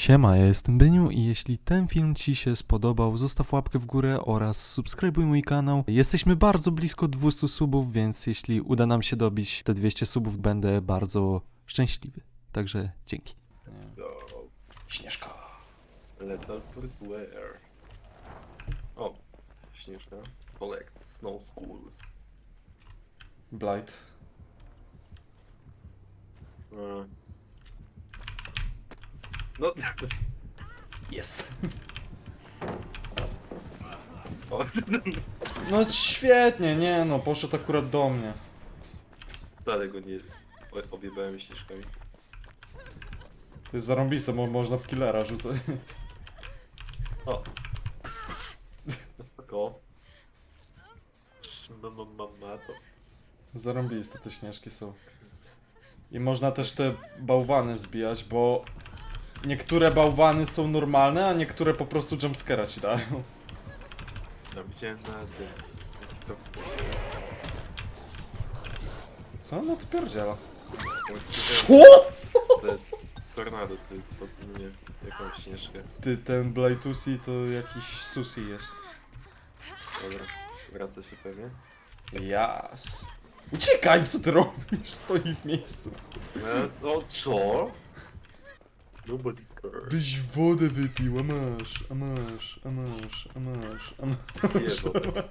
Siema, ja jestem Byniu i jeśli ten film Ci się spodobał, zostaw łapkę w górę oraz subskrybuj mój kanał. Jesteśmy bardzo blisko 200 subów, więc jeśli uda nam się dobić te 200 subów, będę bardzo szczęśliwy. Także dzięki. Let's go. Śnieżka. Lethal Forswear. O, śnieżka. Collect Snow Schools. Blight. E. No, Jest. o, No świetnie, nie no, poszedł akurat do mnie. wcale go nie o- objebałem śnieżkami. To jest zarąbiste, bo można w killera rzucać. O. No. Mama, mama, to. Zarąbiste te śnieżki są. I można też te bałwany zbijać, bo niektóre bałwany są normalne, a niektóre po prostu jumpscare'a ci dają. No, widziałem na tym. Na TikToku. Co ona tu pierdziela? Co? Te tornado, co jest wokół mnie. Jakąś śnieżkę. Ty, ten Blightusy to jakiś susi jest. Dobra, wraca się pewnie. Jas. Uciekaj, co ty robisz? Stoi w miejscu. Yes. O, co? Nobody cares. Byś wodę wypił, a masz, a masz, a masz, a masz, a masz. Piję wodę.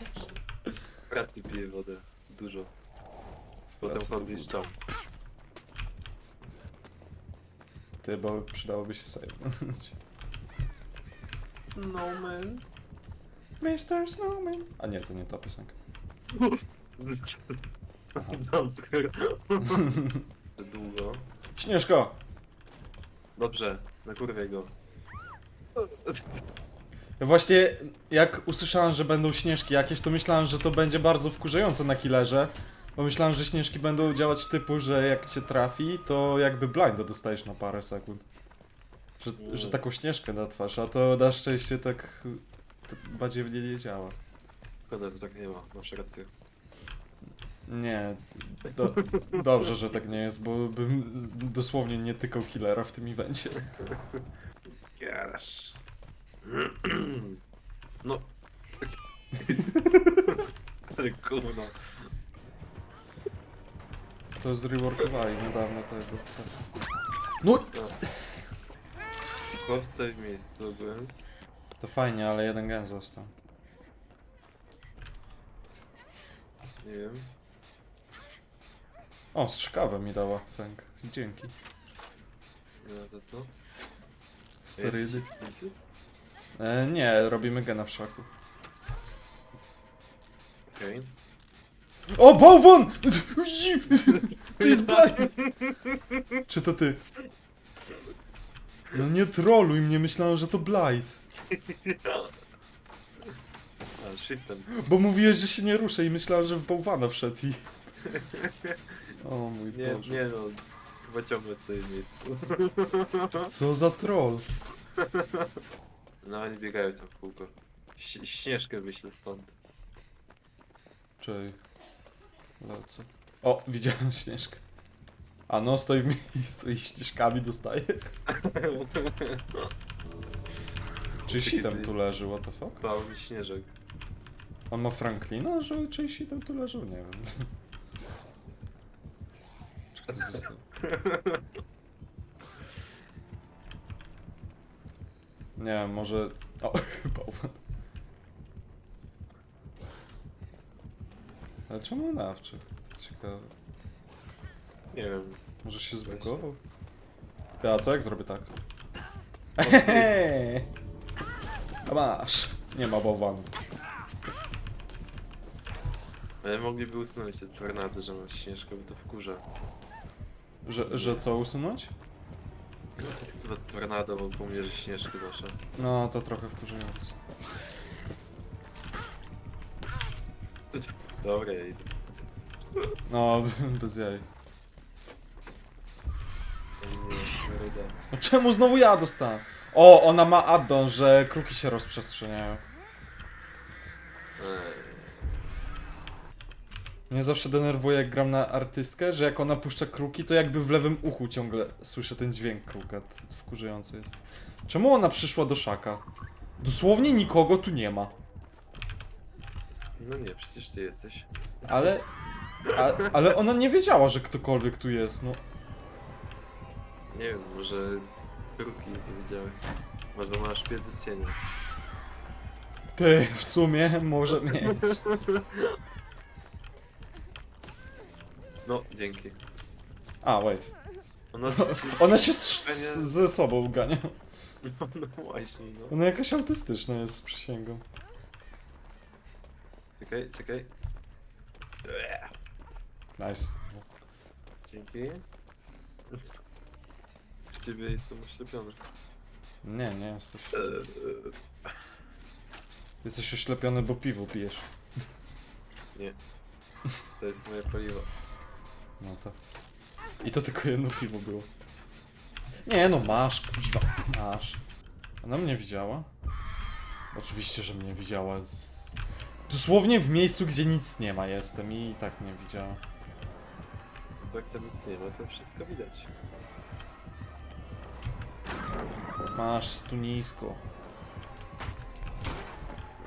W pracy piję wodę. Dużo. Potem pracy chodzę i to szczam. Ty, bo przydałoby się sobie. Snowman. Mr. Snowman. A nie, to nie ta piosenka. Dam skoro. Długo. Śnieżka! Dobrze, na kurwie go. Właśnie, jak usłyszałem, że będą śnieżki jakieś, to myślałem, że to będzie bardzo wkurzające na killerze. Bo myślałem, że śnieżki będą działać typu, że jak cię trafi, to jakby blinda dostajesz na parę sekund. Że, że taką śnieżkę na twarz, a to na szczęście tak, tak bardziej mnie nie działa. Szkoda, że tak nie ma, masz rację. Nie, do, dobrze, że tak nie jest, bo bym dosłownie nie tykał killera w tym evencie. Garaż. No. Ale gówno. To zreworkowali niedawno tego. No! Chłopstwo w miejscu byłem. To fajnie, ale jeden gen został. Nie wiem. O, strzykawę mi dała Frank. Dzięki. Wiem za co. Sterydy. Jesteś w piwnicy? E, nie, robimy gena w szaku. Okej. O, bałwan! To jest Blight! Czy to ty? No nie troluj mnie, myślałem, że to Blight. A, shiftem. Bo mówiłeś, że się nie ruszę i myślałem, że w bałwana wszedł i... O mój Nie, Boże. nie no. Chyba ciągle stoję w miejscu. Co za troll? No oni biegają tam w kółko. Ś śnieżkę wyślę stąd. Czej. Lecę. O, widziałem śnieżkę. A no, stoi w miejscu i śnieżkami dostaje. Czy sitem tu leży, what the fuck? Pełny śnieżek. On ma Franklina, że czy sitem tu leży? Nie wiem. Czy ktoś został? Nie wiem, może... O, bałwan. Ale czemu nawczy? To ciekawe. Nie wiem. Może się zbugował? Ty, a co jak zrobię tak? A masz. Nie ma bałwanu. Ale mogliby usunąć te tornady, że masz śnieżkę, bo to wkurza. Że, że co usunąć? No to tylko tornado, bo pomierzy śnieżkę wasza. No, to trochę wkurzające. Dobra, ja idę. No, bez jaj. Nie. No czemu znowu ja dostałem? O, ona ma addon, że kruki się rozprzestrzeniają. Eee, Mnie zawsze denerwuje jak gram na artystkę, że jak ona puszcza kruki, to jakby w lewym uchu ciągle słyszę ten dźwięk kruka. To wkurzające jest. Czemu ona przyszła do szaka? Dosłownie nikogo tu nie ma. No nie, przecież ty jesteś. Ale... A, ale ona nie wiedziała, że ktokolwiek tu jest, no. Nie wiem, może kruki nie powiedziały. Może masz wiedzę z cienia. Ty, w sumie może mieć. No, dzięki. A, wait. Ona, Ona się z, z, ze sobą gania. No, no właśnie, no. Ona jakaś autystyczna jest z przysięgą. Czekaj, czekaj. Eee, Nice. Dzięki. Z ciebie jestem oślepiony. Nie, nie jesteś. Eee, Jesteś oślepiony, bo piwo pijesz. Nie. To jest moje paliwo. No to. I to tylko jedno piwo było. Nie no, masz, kuźwa, masz. Ona mnie widziała? Oczywiście, że mnie widziała z... Dosłownie w miejscu, gdzie nic nie ma jestem i tak mnie widziała. Bo jak tam nic nie ma, to wszystko widać. Masz tu nisko.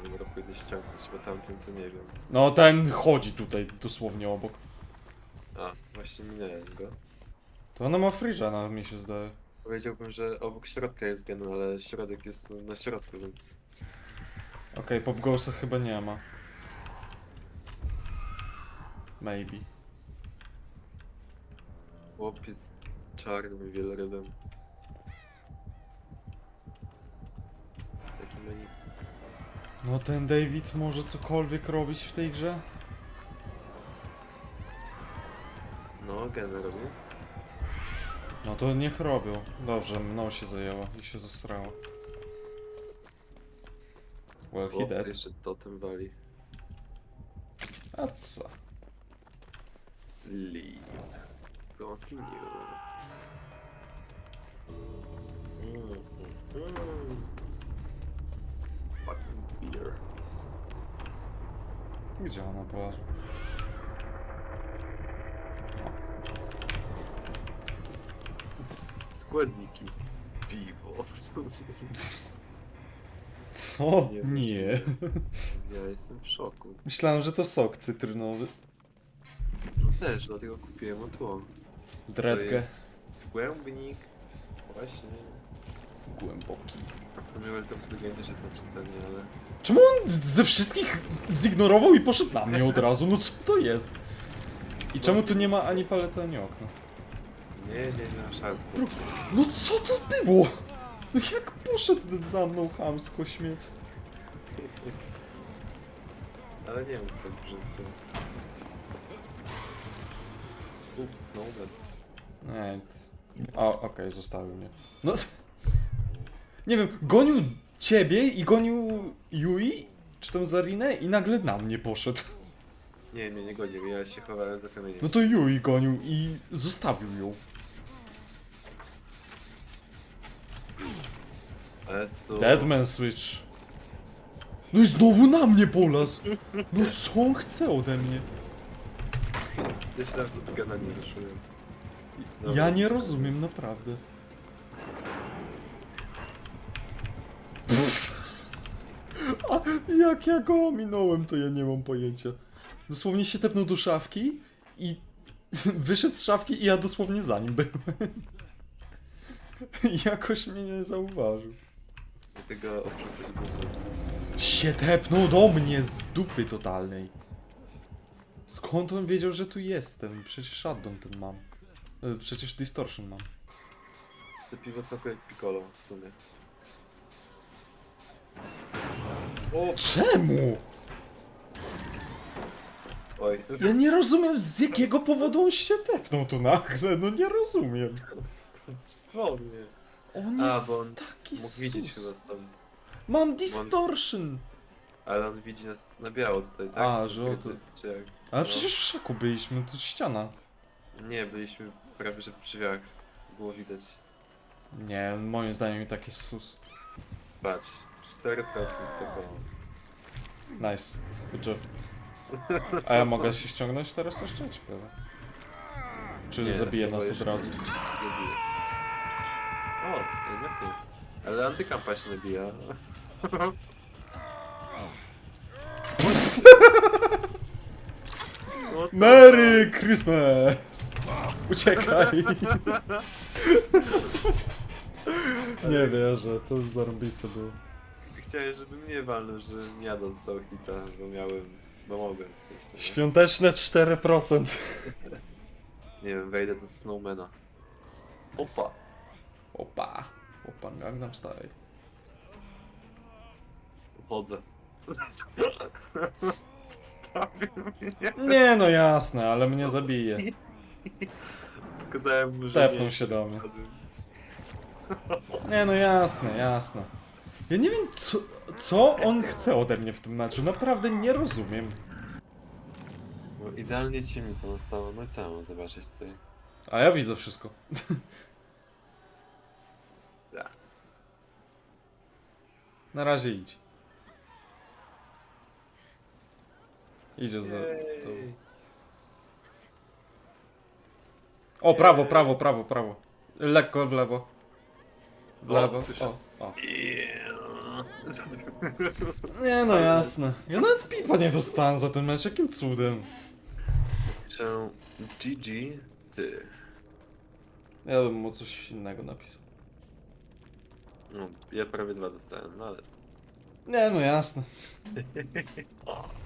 Dobra, pójdę ściągnąć, bo tamten to nie wiem. No ten chodzi tutaj dosłownie obok. Właśnie minąłem go. To ona ma fridge'a, mi się zdaje. Powiedziałbym, że obok środka jest gen, ale środek jest na środku, więc... Okej, Pop Ghosta chyba nie ma. Maybe. Chłop jest czarnym wielorybem. Taki menu. No ten David może cokolwiek robić w tej grze? No, gen robi. No to niech robią. Dobrze, mną się zajęła i się zasrała. Well, he dead. jeszcze totem wali. A co? Leave. Continue. Mm, mm, mm. Fucking beer. Gdzie ona polazła? Składniki. Piwo. Co? Nie Nie. Ja jestem w szoku. Myślałem, że to sok cytrynowy. No też, dlatego kupiłem otłon. To Dredkę. jest głębnik. Właśnie. Głęboki. W sumie Welcome to the Game też jest na przecenie, ale... Czemu on ze wszystkich zignorował i poszedł na mnie od razu? No co to jest? I czemu tu nie ma ani palety, ani okna? Nie, nie, nie ma szans. No co to było? No jak poszedł za mną chamsko śmieć? Ale nie mów tak brzydko. Ups, snowman. Nie. t- A, okej, zostawił mnie. No. Nie wiem, gonił ciebie i gonił Yui, czy tam Zarinę i nagle na mnie poszedł. Nie, mnie nie gonił, ja się chowałem za kamieniem. No to Yui gonił i zostawił ją. Esu. Deadman Switch. No i znowu na mnie polazł. No co on chce ode mnie? Jeszcze raz do tego na nie ruszyłem. Dobra, Ja nie wszystko rozumiem, jest. naprawdę. A jak ja go ominąłem, to ja nie mam pojęcia. Dosłownie się tepnął do szafki i wyszedł z szafki i ja dosłownie za nim byłem. Jakoś mnie nie zauważył. Dlatego oprzesać głową. Się tepnął do mnie z dupy totalnej. Skąd on wiedział, że tu jestem? Przecież Shadow ten mam. E, Przecież Distortion mam. Te piwo są jak piccolo w sumie. O! Czemu? Oj, Ja nie rozumiem z jakiego powodu on się tepnął tu nagle, no nie rozumiem. słownie. On A, jest bo on taki Mógł widzieć sus. chyba stąd. Mam distortion. Ale on widzi nas na biało tutaj, tak? A, Czy że ty- o to- Czy jak? Ale No. przecież w szaku byliśmy, to ściana. Nie, byliśmy prawie że w drzwiach. Było widać. Nie, moim zdaniem i tak jest sus. Patrz, 4% to było. Nice. Good job. A ja mogę się ściągnąć teraz jeszcze? Ciekawe. Czy Nie, zabije chyba nas od jeszcze razu? Zabije. O, jednak nie. Ale antykampa się nabija. No to- Merry Christmas! Uciekaj! Nie wierzę, to zarąbiste było. Chciałem, żeby mnie walnął, że ja dostał hita, bo miałem, bo mogłem w sensie. Świąteczne 4%. Nie wiem, wejdę do Snowmana. Opa! Opa, opa, Gangnam Style. Chodzę. Zostawił mnie. Nie no jasne, ale mnie zabije. Pokazałem mu, że Tepnął nie. się do mnie. Nie no jasne, jasne. Ja nie wiem co, co on chce ode mnie w tym meczu, naprawdę nie rozumiem. Bo idealnie ci mi to nastało, no i co ja mam zobaczyć tutaj? A ja widzę wszystko. Na razie idź. Idzie za... To... Jej. O, prawo, prawo, prawo, prawo. Lekko w lewo. W O, lewo. słyszę. O, o. Yeah. Nie no jasne. Ja nawet pipa nie dostałem za ten mecz, jakim cudem. Piszę GG, ty. Ja bym mu coś innego napisał. No, ja prawie dwa dostałem, no ale... Nie no jasne.